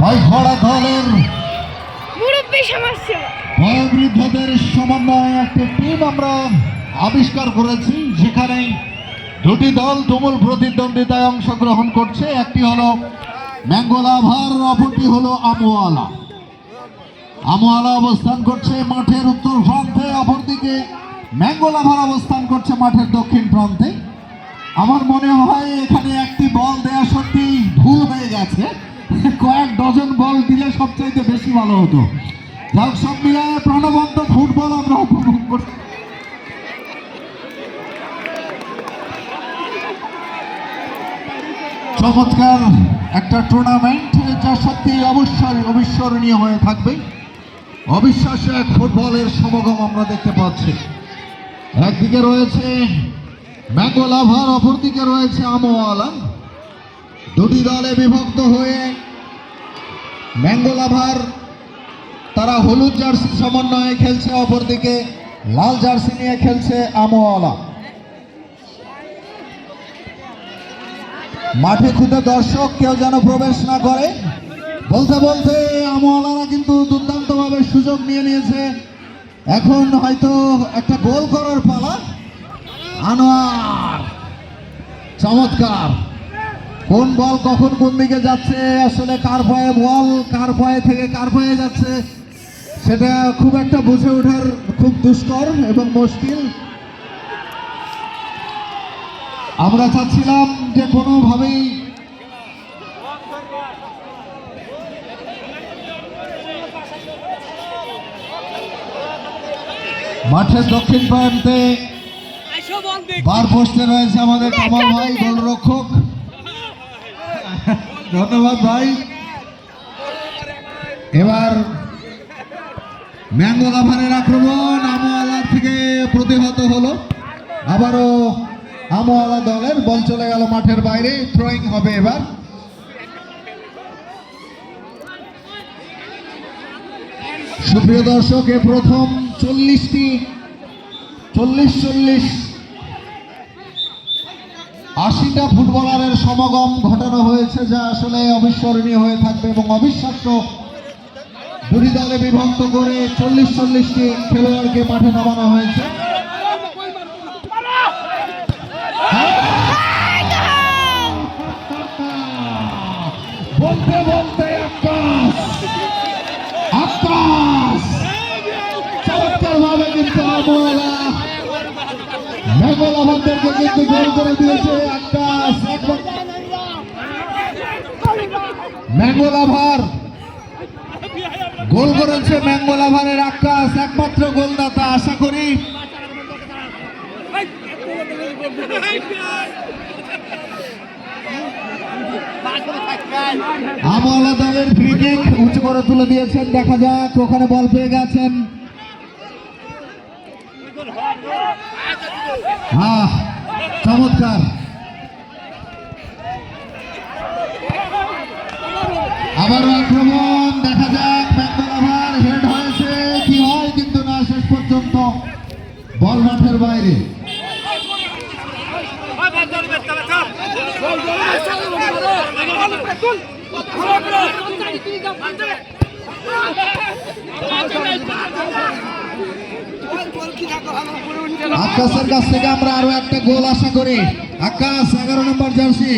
পাইখড়া দলের বয়োবৃদ্ধদের সমন্বয়ে একটি টিম আমরা আবিষ্কার করেছি যেখানে দুটি দল তুমুল প্রতিদ্বন্দ্বিতায় অংশগ্রহণ করছে। একটি হলো ম্যাঙ্গোলাভার অপরটি হলো আমোয়ালা। আমোয়ালা অবস্থান করছে মাঠের উত্তর প্রান্তে অপরদিকে ম্যাঙ্গোলাভার অবস্থান করছে মাঠের দক্ষিণ প্রান্তে। আমার মনে হয় এখানে একটি বল দেয়া সত্যি ভুল হয়ে গেছে। কয়েক ডজন বল দিলে সবচাইতে বেশি ভালো হতো। যাক, সব মিলায় প্রাণবন্ত ফুটবল আমরা উপভোগ করছি চমৎকার একটা টুর্নামেন্ট যা সত্যি অবশ্যই অবিস্মরণীয় হয়ে থাকবে। অবিশ্বাস্য এক ফুটবলের সমাগম আমরা দেখতে পাচ্ছি। একদিকে রয়েছে ম্যাঙ্গো লাভার অপরদিকে রয়েছে আমোয়ালা দুটি দলে বিভক্ত হয়ে ম্যাঙ্গো লাভার তারা হলুদ জার্সি সমন্বয়ে খেলছে, অপরদিকে লাল জার্সি নিয়ে খেলছে আমোয়ালা। মাঠে খুদে দর্শক, কেউ যেন প্রবেশ না করে। বলতে বলতে আমওয়ালারা কিন্তু দুর্দান্তভাবে সুযোগ নিয়ে নিয়েছে। এখন হয়তো একটা গোল করার পালা। আনোয়ার, চমৎকার। কোন বল কখন কোন দিকে যাচ্ছে? আসলে কার পায়ে বল কার পায়ে থেকে কার পায়ে যাচ্ছে। সেটা খুব একটা বুঝে ওঠার খুব দুষ্কর এবং মুশকিল। আমরা চাচ্ছিলাম যে কোনোভাবেই মাঠের দক্ষিণ প্রান্তে বার পোস্টে রয়েছে আমাদের কামাল ভাই গোলরক্ষক। ধন্যবাদ ভাই। এবার ম্যাঙ্গো আক্রমণ আমোয়ালার থেকে প্রতিহত হলো। আবারও আমোয়ালা দলের বল চলে গেল মাঠের বাইরে থ্রোয়িং হবে এবার। সুপ্রিয় দর্শক, এ প্রথম চল্লিশটি, চল্লিশ চল্লিশ। আশিটা ফুটবলারের সমাগম ঘটানো হয়েছে যা আসলে অবিস্মরণীয় হয়ে থাকবে এবং অবিশ্বাস্য। দুটি দলে বিভক্ত করে চল্লিশ চল্লিশটি খেলোয়াড়কে মাঠে নামানো হয়েছে। বলতে বলতে আকাশ আকাশ চমৎকার ভাবে কিন্তু আমলা মেঘল আমাদেরকে কিন্তু গোল করে দিয়েছে আকাশ ম্যাঙ্গোলাভার গোল করেছে ম্যাঙ্গোলাভারের আকাশ একমাত্র গোলদাতা, আশা করি। আমলা দলের ফ্রি উঁচু করে তুলে দিয়েছেন, দেখা যাক, ওখানে বল পেয়ে গেছেন। হ্যাঁ চমৎকার। আবারও আক্রমণ, দেখা যাক ব্যাঙ্গলাভার হেড হয়েছে কি হয়, কিন্তু না, শেষ পর্যন্ত বল মাঠের বাইরে। আকাশের কাছ থেকে আমরা আরও একটা গোল আশা করি। আকাশ, এগারো নম্বর জার্সি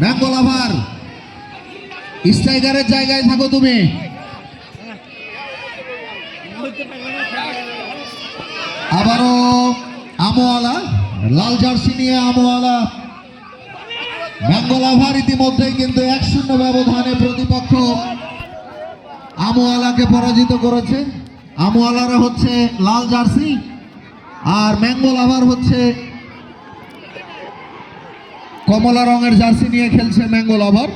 ম্যাঙ্গো লাভার স্ট্রাইকারের জায়গায় থাকো তুমি। আবারও আমোয়ালা, লাল জার্সি নিয়ে আমোয়ালা। ম্যাঙ্গো লাভার ইতিমধ্যেই কিন্তু এক শূন্য ব্যবধানে প্রতিপক্ষ আমোয়ালাকে পরাজিত করেছে। আমোয়ালারা হচ্ছে লাল জার্সি। আর ম্যাঙ্গো লাভার হচ্ছে কমলা রঙের জার্সি নিয়ে খেলছে ম্যাঙ্গো লাভার।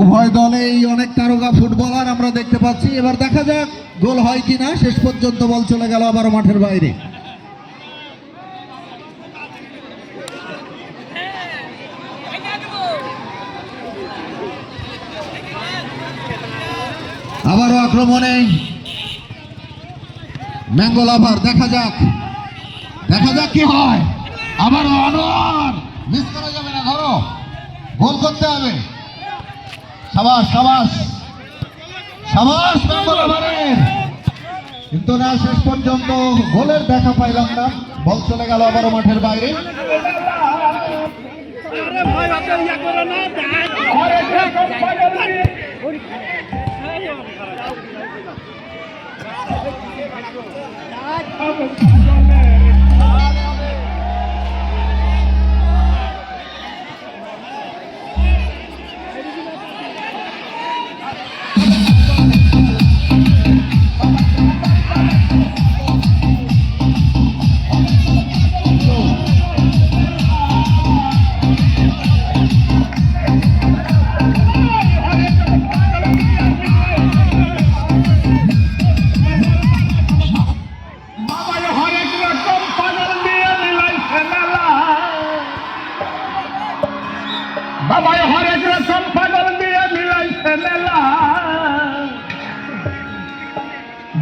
উভয় দলেই অনেক তারকা ফুটবলার আমরা দেখতে পাচ্ছি। এবার দেখা যাক গোল হয় কি না শেষ পর্যন্ত বল চলে গেল আবার মাঠের বাইরে। আবারও আক্রমণে ম্যাঙ্গো লাভার দেখা যাক। দেখা যাক কি হয়। আবারও আনোয়ার মিস করা যাবে না, ধরো। গোল করতে হবে। সাবাস সাবাস। সাবাস আবারের কিন্তু না, শেষ পর্যন্ত গোলের দেখা পাইলাম না। বল চলে গেল আবারও মাঠের বাইরে। Thank you.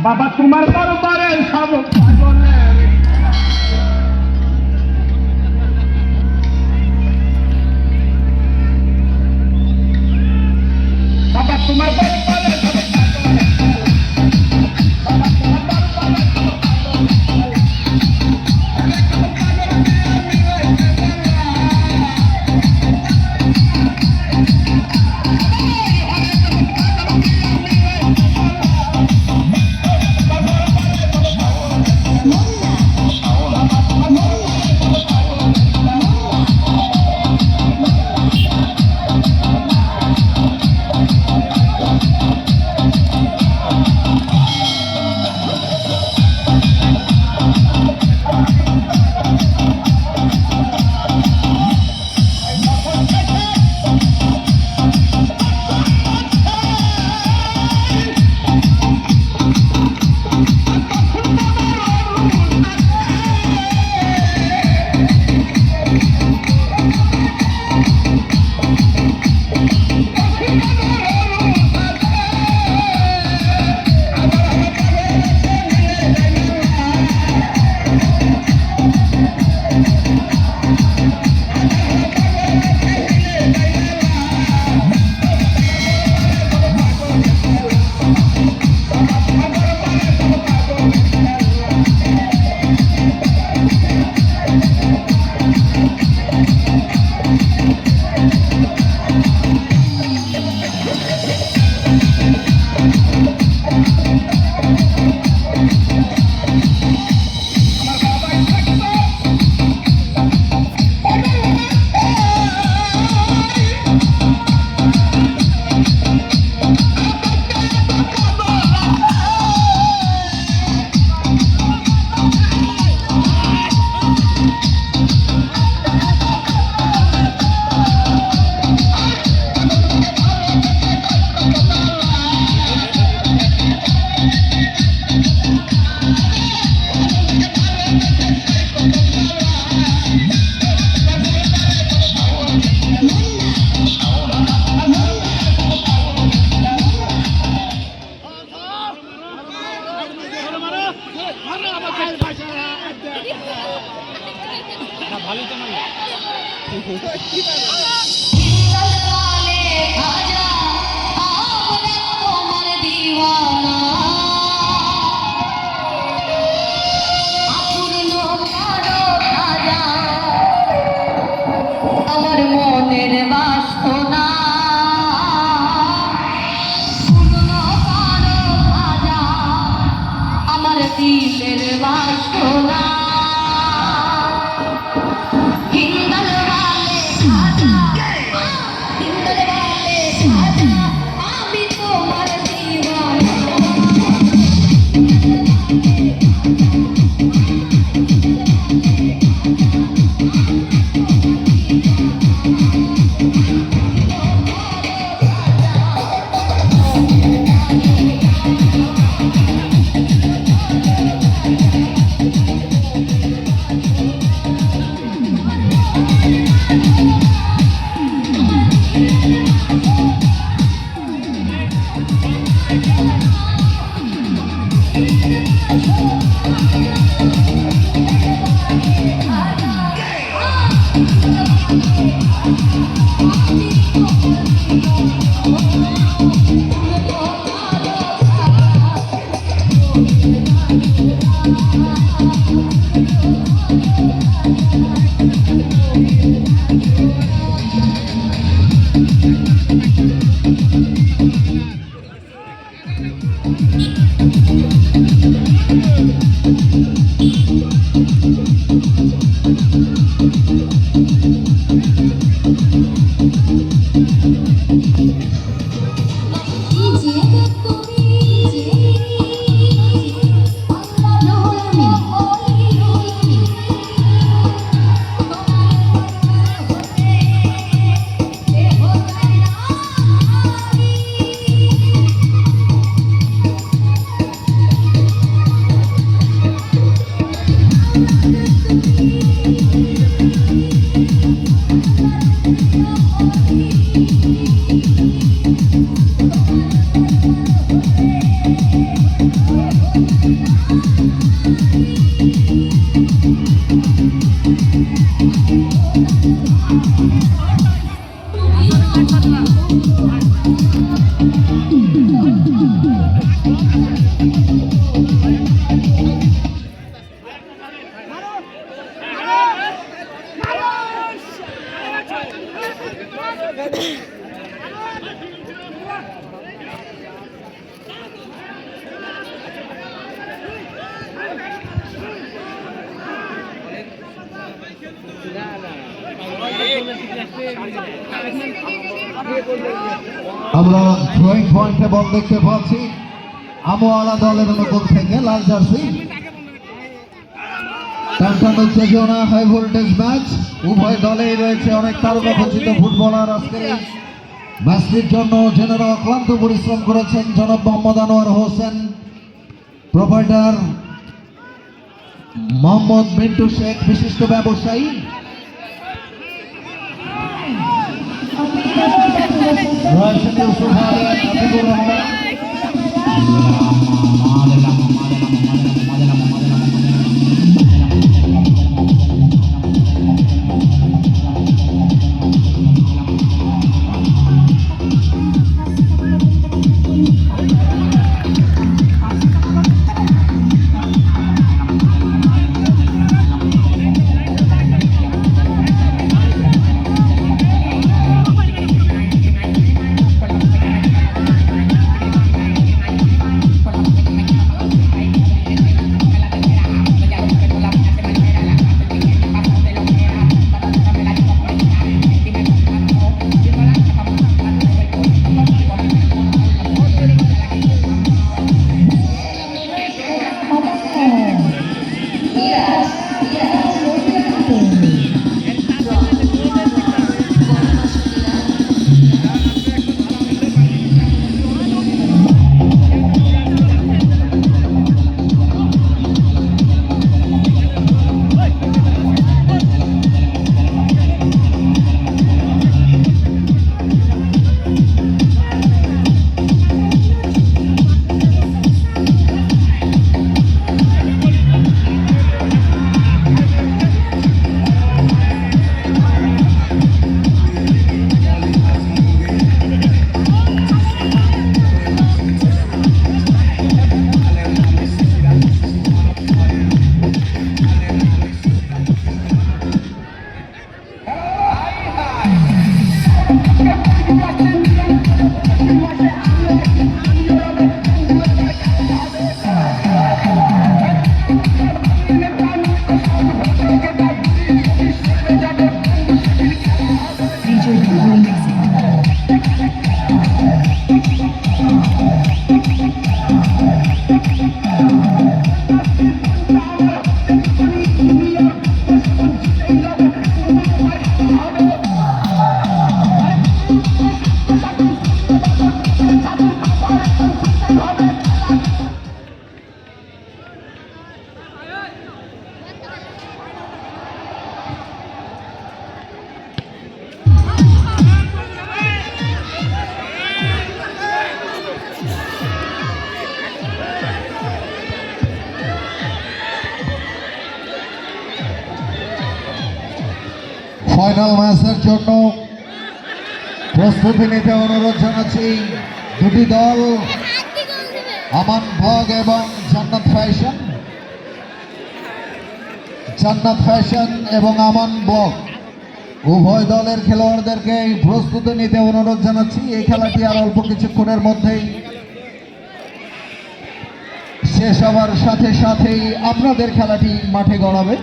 বাবা তোমার দরবারে সব পাগলের আমরা ড্রয়িং পয়েন্টে বল দেখতে পাচ্ছি। আমোয়ালা দলের অনুকূল থেকে লাল জার্সি। টানটানো উত্তেজনা হাই ভোল্টেজ ম্যাচ উভয় দলেই রয়েছে অনেক তারকা খচিত ফুটবলার আজকের এই ম্যাচটির জন্য। যেনারা অক্লান্ত পরিশ্রম করেছেন জনাব মোহাম্মদ আনোয়ার হোসেন। প্রোভাইডার মোহাম্মদ মিন্টু শেখ, বিশিষ্ট ব্যবসায়ী। রয়েছেন ইউসুফ আলী হাবিবুর রহমান ফাইনাল ম্যাচের জন্য প্রস্তুতি নিতে অনুরোধ জানাচ্ছি দুটি দল, আমান ভগ এবং জান্নাত ফ্যাশন। জান্নাত ফ্যাশন এবং আমান বগ উভয় দলের খেলোয়াড়দেরকে প্রস্তুতি নিতে অনুরোধ জানাচ্ছি। এই খেলাটি আর অল্প কিছুক্ষণের মধ্যেই শেষ হওয়ার সাথে সাথেই আপনাদের খেলাটি মাঠে গড়াবে।